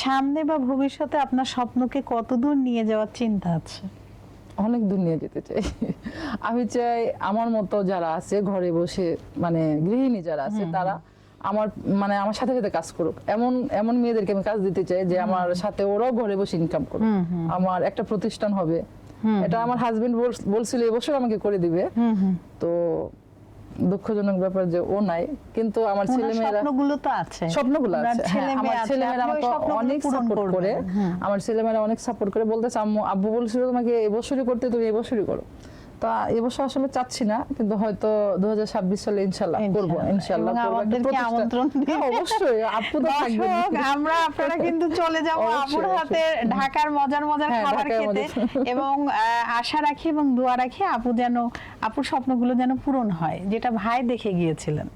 সামনে বা ভবিষ্যতে আপনার স্বপ্নকে কতদূর নিয়ে যাওয়ার চিন্তা আছে? অনেক দূর নিয়ে যেতে চাই। আমি চাই আমার মতো যারা আছে ঘরে বসে মানে গৃহিণী যারা আছে তারা আমার মানে আমার সাথে সাথে কাজ করুক। এমন এমন মেয়েদেরকে আমি কাজ দিতে চাই যে আমার সাথে ওরাও ঘরে বসে ইনকাম করুক। আমার একটা প্রতিষ্ঠান হবে। এটা আমার হাজবেন্ড বলছিল এবছর আমাকে করে দিবে। তো দুঃখজনক ব্যাপার যে ও নাই কিন্তু আমার ছেলে মেয়েরা স্বপ্নগুলো তো আছে। স্বপ্নগুলো আছে। আমার ছেলে আমার মেয়ে আছে, ছেলেমেয়েরা আপনি ওই আমাকে অনেক সাপোর্ট করে। আমার আমার ছেলেমেয়েরা অনেক সাপোর্ট করে। বলতেছে আম্মু আব্বু বলছিল তোমাকে এবছরই করতে তুমি এবছরই করো। তা এবছর আসলে চাচ্ছি না কিন্তু হয়তো দু সালে ইনশাল্লাহ করব ইনশাল্লাহ করব। প্রতিষ্ঠান। আমন্ত্রণ হ্যাঁ, অবশ্যই আপু তো আমরা আপনারা কিন্তু চলে যাব আপুর হাতে ঢাকার মজার মজার হ্যাঁ, খাবার খেতে। এবং আশা রাখি এবং দোয়া রাখি আপু যেন আপুর স্বপ্নগুলো যেন পূরণ হয় যেটা ভাই দেখে গিয়েছিলেন।